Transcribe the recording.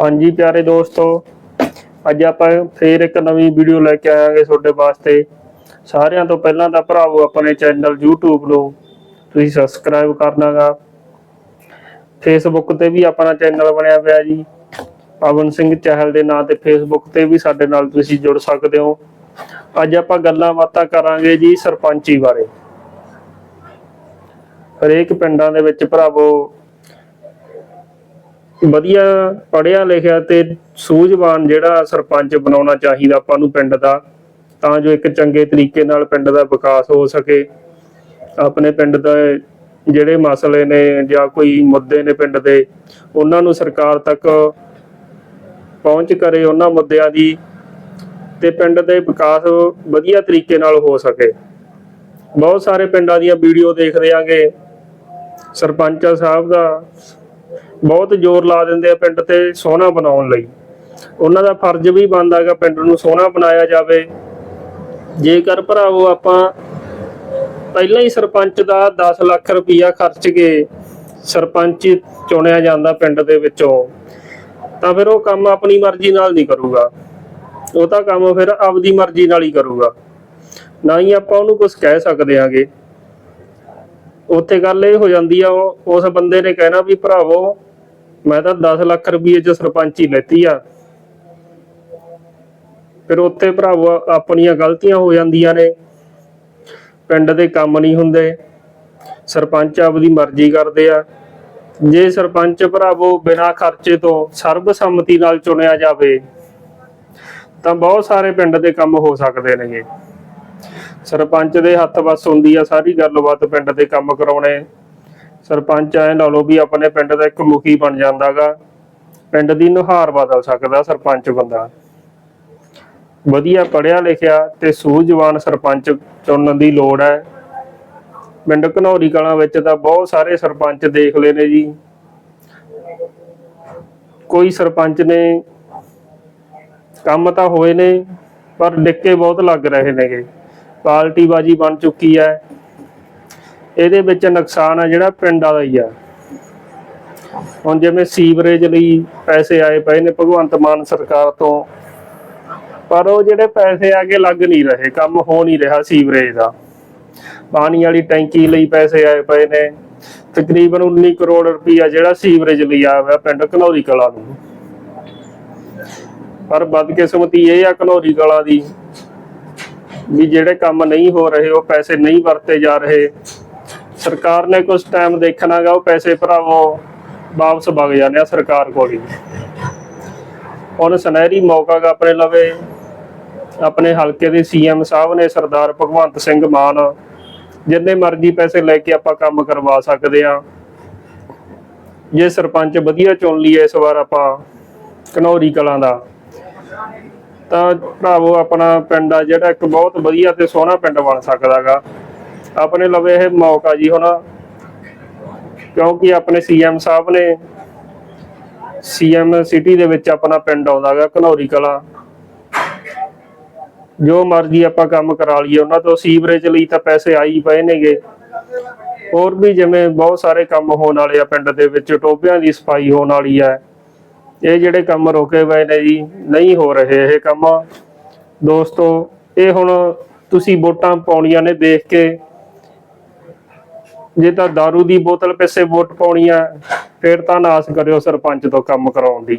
ਹਾਂਜੀ ਪਿਆਰੇ ਦੋਸਤੋ, ਅੱਜ ਆਪਾਂ ਫੇਰ ਇੱਕ ਨਵੀਂ ਵੀਡੀਓ ਲੈ ਕੇ ਆਵਾਂਗੇ ਤੁਹਾਡੇ ਵਾਸਤੇ। ਸਾਰਿਆਂ ਤੋਂ ਪਹਿਲਾਂ ਤਾਂ ਭਰਾਵੋ ਆਪਣੇ ਚੈਨਲ YouTube ਨੂੰ ਤੁਸੀਂ ਸਬਸਕ੍ਰਾਈਬ ਕਰਨਾਗਾ। Facebook ਤੇ ਵੀ ਆਪਣਾ ਚੈਨਲ ਬਣਿਆ ਪਿਆ ਜੀ। ਪਵਨ ਸਿੰਘ ਚਹਿਲ ਦੇ ਨਾਂ ਤੇ Facebook ਤੇ ਵੀ ਸਾਡੇ ਨਾਲ ਤੁਸੀਂ ਜੁੜ ਸਕਦੇ ਹੋ। ਅੱਜ ਆਪਾਂ ਗੱਲਾਂ ਬਾਤਾਂ ਕਰਾਂਗੇ ਜੀ ਸਰਪੰਚੀ ਬਾਰੇ। ਹਰੇਕ ਪਿੰਡਾਂ ਦੇ ਵਿੱਚ ਭਰਾਵੋ ਵਧੀਆ ਪੜਿਆ ਲਿਖਿਆ ਤੇ ਸੂਝਵਾਨ ਜਿਹੜਾ ਸਰਪੰਚ ਬਣਾਉਣਾ ਚਾਹੀਦਾ ਆਪਾਂ ਨੂੰ ਪਿੰਡ ਦਾ, ਤਾਂ ਜੋ ਇੱਕ ਚੰਗੇ ਤਰੀਕੇ ਨਾਲ ਪਿੰਡ ਦਾ ਵਿਕਾਸ ਹੋ ਸਕੇ। ਆਪਣੇ ਪਿੰਡ ਦਾ ਜਿਹੜੇ ਮਸਲੇ ਨੇ ਜਾਂ ਕੋਈ ਮੁੱਦੇ ਨੇ ਪਿੰਡ ਦੇ, ਉਹਨਾਂ ਨੂੰ ਸਰਕਾਰ ਤੱਕ ਪਹੁੰਚ ਕਰੇ ਉਹਨਾਂ ਮੁੱਦਿਆਂ ਦੀ ਤੇ ਪਿੰਡ ਦੇ ਵਿਕਾਸ ਵਧੀਆ ਤਰੀਕੇ ਨਾਲ ਹੋ ਸਕੇ। ਬਹੁਤ ਸਾਰੇ ਪਿੰਡਾਂ ਦੀਆਂ ਵੀਡੀਓ ਦੇਖਦੇ ਆਂਗੇ। ਸਰਪੰਚ ਸਾਹਿਬ ਦਾ ਬਹੁਤ ਜ਼ੋਰ ਲਾ ਦਿੰਦੇ ਆ ਪਿੰਡ ਤੇ ਸੋਹਣਾ ਬਣਾਉਣ ਲਈ। ਉਹਨਾਂ ਦਾ ਫਰਜ਼ ਵੀ ਬਣਦਾ ਹੈਗਾ ਪਿੰਡ ਨੂੰ ਸੋਹਣਾ ਬਣਾਇਆ ਜਾਵੇ। ਜੇਕਰ ਭਰਾਵੋ ਆਪਾਂ ਪਹਿਲਾਂ ਹੀ ਸਰਪੰਚ ਦਾ 10 ਲੱਖ ਰੁਪਇਆ ਖਰਚ ਕੇ ਸਰਪੰਚ ਚੁਣਿਆ ਜਾਂਦਾ ਪਿੰਡ ਦੇ ਵਿੱਚੋਂ, ਤਾਂ ਫਿਰ ਉਹ ਕੰਮ ਆਪਣੀ ਮਰਜ਼ੀ ਨਾਲ ਨਹੀਂ ਕਰੂਗਾ। ਉਹ ਤਾਂ ਕੰਮ ਫਿਰ ਆਪਦੀ ਮਰਜ਼ੀ ਨਾਲ ਹੀ ਕਰੂਗਾ। ਨਾ ਹੀ ਆਪਾਂ ਉਹਨੂੰ ਕੁਝ ਕਹਿ ਸਕਦੇ ਆਂਗੇ। ਉੱਥੇ ਗੱਲ ਇਹ ਹੋ ਜਾਂਦੀ ਆ ਉਸ ਬੰਦੇ ਨੇ ਕਹਿਣਾ ਵੀ ਭਰਾਵੋ, ਮੈਂ ਤਾਂ 10 ਲੱਖ ਰੁਪਏ ਚ ਸਰਪੰਚੀ ਲੈਤੀ ਆ। ਫਿਰ ਉੱਥੇ ਭਰਾਵੋ, ਆਪਣੀਆਂ ਗਲਤੀਆਂ ਹੋ ਜਾਂਦੀਆਂ ਨੇ। ਪਿੰਡ ਦੇ ਕੰਮ ਨਹੀਂ ਹੁੰਦੇ। ਸਰਪੰਚ ਆਪਦੀ ਮਰਜ਼ੀ ਕਰਦੇ ਆ। ਜੇ ਸਰਪੰਚ ਭਰਾਵੋ ਬਿਨਾਂ ਖਰਚੇ ਤੋਂ ਸਰਬਸੰਮਤੀ ਨਾਲ ਚੁਣਿਆ ਜਾਵੇ, ਤਾਂ ਬਹੁਤ ਸਾਰੇ ਪਿੰਡ ਦੇ ਕੰਮ ਹੋ ਸਕਦੇ ਨੇਗੇ। ਸਰਪੰਚ ਦੇ ਹੱਥ ਵੱਸ ਹੁੰਦੀ ਆ ਸਾਰੀ ਗੱਲਬਾਤ ਪਿੰਡ ਦੇ ਕੰਮ ਕਰਾਉਣੇ। ਸਰਪੰਚ ਐ ਲਾ ਲਓ ਵੀ ਆਪਣੇ ਪਿੰਡ ਦਾ ਇੱਕ ਮੁਖੀ ਬਣ ਜਾਂਦਾਗਾ। ਪਿੰਡ ਦੀ ਨੁਹਾਰ ਬਦਲ ਸਕਦਾ ਸਰਪੰਚ ਬੰਦਾ। ਵਧੀਆ ਪੜਿਆ ਲਿਖਿਆ ਤੇ ਸੂਝਵਾਨ ਸਰਪੰਚ ਚੁਣਨ ਦੀ ਲੋੜ ਹੈ ਪਿੰਡ ਘਨੌਰੀ ਕਲਾਂ ਵਿੱਚ ਤਾਂ ਬਹੁਤ ਸਾਰੇ ਸਰਪੰਚ ਦੇਖ ਲਏ ਨੇ ਜੀ। ਕੋਈ ਸਰਪੰਚ ਨੇ ਕੰਮ ਤਾਂ ਹੋਏ ਨੇ, ਪਰ ਡਿੱਕੇ ਬਹੁਤ ਲੱਗ ਰਹੇ ਨੇਗੇ। ਪਾਰਟੀ ਬਣ ਚੁੱਕੀ ਹੈ। ਇਹਦੇ ਵਿੱਚ ਨੁਕਸਾਨ ਆ ਜਿਹੜਾ ਪਿੰਡਾਂ ਦਾ ਹੀ ਆ ਹੁਣ ਜਿਵੇਂ ਸੀਵਰੇਜ ਲਈ ਪੈਸੇ ਆਏ ਪਏ ਨੇ ਭਗਵੰਤ ਮਾਨ ਸਰਕਾਰ ਤੋਂ, ਪਰ ਉਹ ਜਿਹੜੇ ਪੈਸੇ ਆ ਕੇ ਲੱਗ ਨਹੀਂ ਰਹੇ, ਕੰਮ ਹੋ ਨਹੀਂ ਰਿਹਾ ਸੀਵਰੇਜ ਦਾ। ਪਾਣੀ ਵਾਲੀ ਟੈਂਕੀ ਲਈ ਪੈਸੇ ਆਏ ਪਏ ਨੇ। ਤਕਰੀਬਨ 19 ਕਰੋੜ ਰੁਪਇਆ ਜਿਹੜਾ ਸੀਵਰੇਜ ਲਈ ਆਇਆ ਹੋਇਆ ਪਿੰਡ ਘਨੌਰੀ ਕਲਾ ਨੂੰ। ਪਰ ਬਦਕਿਸਮਤੀ ਇਹ ਆ ਘਨੌਰੀ ਕਲਾ ਦੀ ਵੀ ਜਿਹੜੇ ਕੰਮ ਨਹੀਂ ਹੋ ਰਹੇ, ਉਹ ਪੈਸੇ ਨਹੀਂ ਵਰਤੇ ਜਾ ਰਹੇ। ਸਰਕਾਰ ਨੇ ਕੁਝ ਟਾਈਮ ਦੇਖਣਾਗਾ ਉਹ ਪੈਸੇ ਭਰਾਵੋ, ਵਾਪਸ ਵਗ ਜਾਂਦੇ ਆ ਸਰਕਾਰ ਕੋਲ ਹੀ। ਹੁਣ ਸੁਨਹਿਰੀ ਮੌਕਾ ਆਪਣੇ ਲਵੇ। ਆਪਣੇ ਹਲਕੇ ਦੇ ਸੀਐਮ ਸਾਹਿਬ ਨੇ ਸਰਦਾਰ ਭਗਵੰਤ ਸਿੰਘ ਮਾਨ, ਜਿੰਨੇ ਮਰਜ਼ੀ ਪੈਸੇ ਲੈ ਕੇ ਆਪਾਂ ਕੰਮ ਕਰਵਾ ਸਕਦੇ ਆ। ਜੇ ਸਰਪੰਚ ਵਧੀਆ ਚੁਣ ਲਈਏ ਇਸ ਵਾਰ ਆਪਾਂ ਘਨੌਰੀ ਕਲਾਂ ਦਾ। ਤਾਂ ਭਰਾਵੋ, ਆਪਣਾ ਪਿੰਡ ਆ ਜਿਹੜਾ ਇੱਕ ਬਹੁਤ ਵਧੀਆ ਤੇ ਸੋਹਣਾ ਪਿੰਡ ਬਣ ਸਕਦਾਗਾ। ਆਪਣੇ ਲਵੇ ਇਹ ਮੌਕਾ ਜੀ ਹੁਣ, ਕਿਉਂਕਿ ਆਪਣੇ ਸੀਐਮ ਸਾਹਿਬ ਨੇ ਸੀਐਮ ਸਿਟੀ ਦੇ ਵਿੱਚ ਆਪਣਾ ਪਿੰਡ ਆਉਂਦਾਗਾ, ਘਨੌਰੀ ਕਲਾ। ਜੋ ਮਰਜ਼ੀ ਆਪਾਂ ਕੰਮ ਕਰਾ ਲਈਏ, ਉਹਨਾਂ ਤੋਂ ਸੀਵਰੇਜ ਲਈ ਤਾਂ ਪੈਸੇ ਆ ਹੀ ਪਏ ਨੇਗੇ। ਹੋਰ ਵੀ ਜਿਵੇਂ ਬਹੁਤ ਸਾਰੇ ਕੰਮ ਹੋਣ ਵਾਲੇ ਆ ਪਿੰਡ ਦੇ ਵਿੱਚ ਟੋਬਿਆਂ ਦੀ ਸਫ਼ਾਈ ਹੋਣ ਵਾਲੀ ਆ। ਇਹ ਜਿਹੜੇ ਕੰਮ ਰੋਕੇ ਪਏ ਨੇ ਜੀ, ਨਹੀਂ ਹੋ ਰਹੇ ਇਹ ਕੰਮ। ਦੋਸਤੋ, ਇਹ ਹੁਣ ਤੁਸੀਂ ਵੋਟਾਂ ਪਾਉਣੀਆਂ ਨੇ ਦੇਖ ਕੇ। ਜੇ ਤਾਂ दारू ਦੀ ਬੋਤਲ ਪਿੱਛੇ ਵੋਟ ਪਾਉਣੀ ਆ, ਫਿਰ ਤਾਂ ਨਾਸ ਕਰਿਓ ਸਰਪੰਚ ਤੋਂ ਕੰਮ ਕਰਾਉਣ ਦੀ।